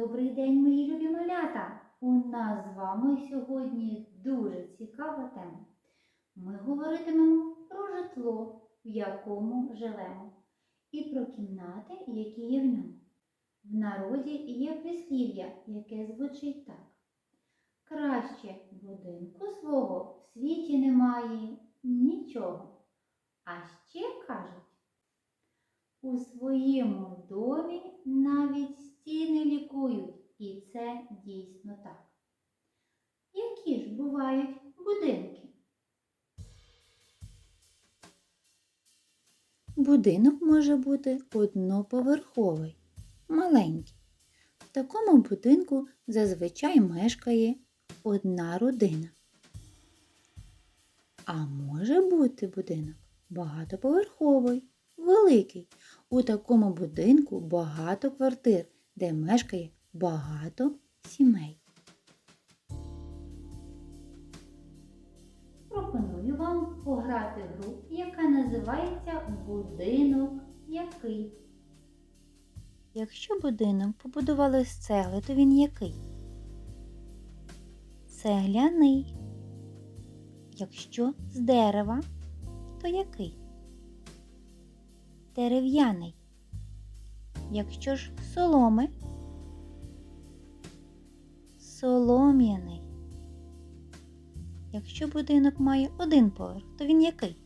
Добрий день, мої любі малята! У нас з вами сьогодні дуже цікава тема. Ми говоритимемо про житло, в якому живемо, і про кімнати, які є в ньому. В народі є прислів'я, яке звучить так. Краще будинку свого в світі немає нічого. А ще кажуть, у своєму домі навіть стіни лікують, і це дійсно так. Які ж бувають будинки? Будинок може бути одноповерховий, маленький. В такому будинку зазвичай мешкає одна родина. А може бути будинок багатоповерховий, великий. У такому будинку багато квартир, де мешкає багато сімей. Пропоную вам пограти в гру, яка називається Будинок який. Якщо будинок побудували з цегли, то він який? Цегляний. Якщо з дерева, то який? Дерев'яний. Якщо ж соломи, солом'яний. Якщо будинок має один поверх, то він який?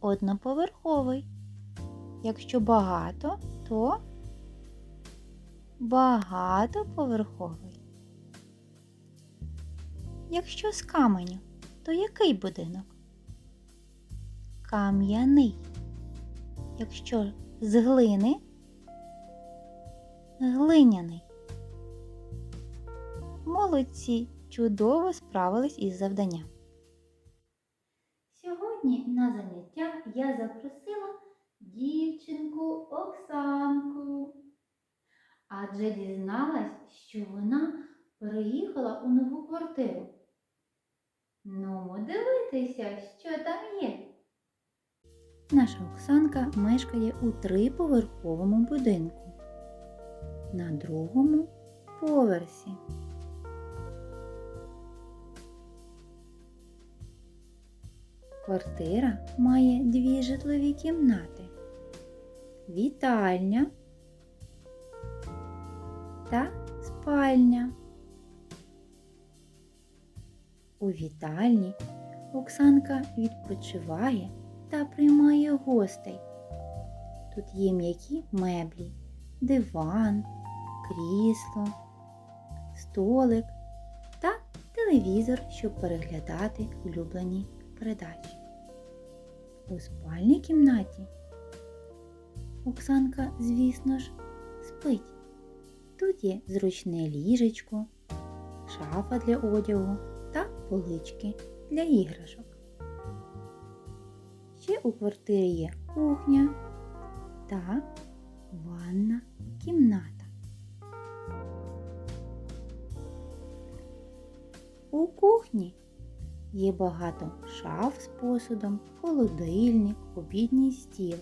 Одноповерховий. Якщо багато, то багатоповерховий. Якщо з каменю, то який будинок? Кам'яний. Якщо з глини глиняний. Молодці чудово справились із завданням. Сьогодні на заняття я запросила дівчинку Оксанку. Адже дізналась, що вона переїхала у нову квартиру. Ну, дивитися, що там є. Наша Оксанка мешкає у триповерховому будинку. На другому поверсі. Квартира має дві житлові кімнати. Вітальня та спальня. У вітальні Оксанка відпочиває та приймає гостей. Тут є м'які меблі, диван, крісло, столик та телевізор, щоб переглядати улюблені передачі. У спальній кімнаті Оксанка, звісно ж, спить. Тут є зручне ліжечко, шафа для одягу та полички для іграшок. Ще у квартирі є кухня та ванна кімната. У кухні є багато шаф з посудом, холодильник, обідній стіл.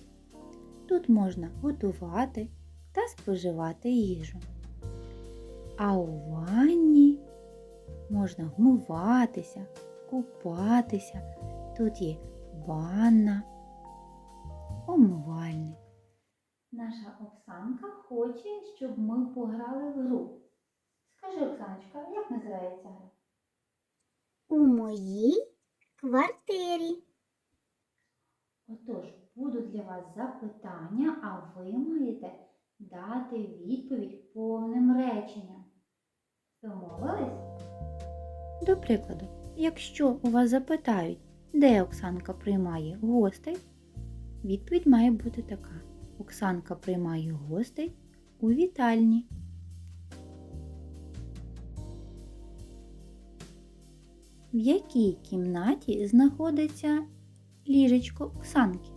Тут можна готувати та споживати їжу. А у ванні можна вмиватися, купатися. Тут є ванна, умивальник. Наша Оксанка хоче, щоб ми пограли в гру. Скажи, Оксаночка, як називається гра? У моїй квартирі. Отож, будуть для вас запитання, а ви маєте дати відповідь повним реченням. Домовились? До прикладу, якщо у вас запитають, де Оксанка приймає гостей, відповідь має бути така. Оксанка приймає гостей у вітальні. В якій кімнаті знаходиться ліжечко Оксанки?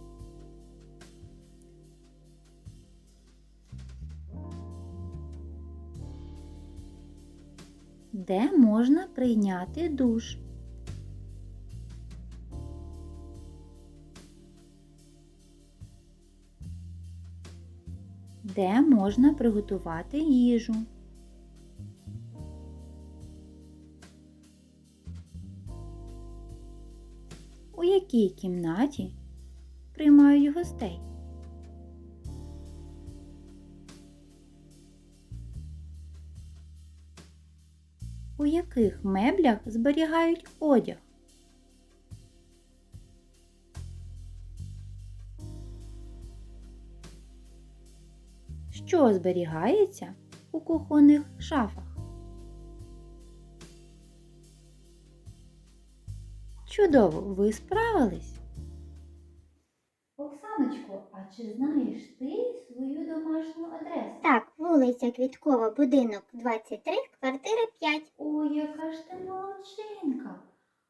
Де можна прийняти душ? де можна приготувати їжу. У якій кімнаті приймають гостей? У яких меблях зберігають одяг? Що зберігається у кухонних шафах? Чудово, ви справились. Оксаночко, а чи знаєш ти свою домашню адресу? Так, вулиця Квіткова, будинок 23, квартира 5. Ой, яка ж ти молодчинка.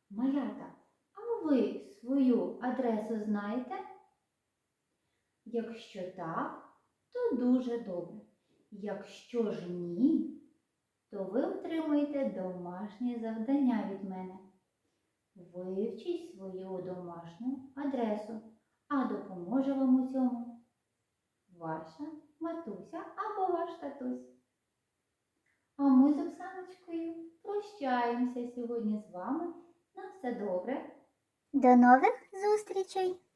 Малята, а ви свою адресу знаєте? Якщо так, то дуже добре. Якщо ж ні, то ви отримаєте домашнє завдання від мене. Вивчіть свою домашню адресу, а допоможе вам у цьому ваша матуся або ваш татусь. А ми з Оксаночкою прощаємося сьогодні з вами. На все добре. До нових зустрічей!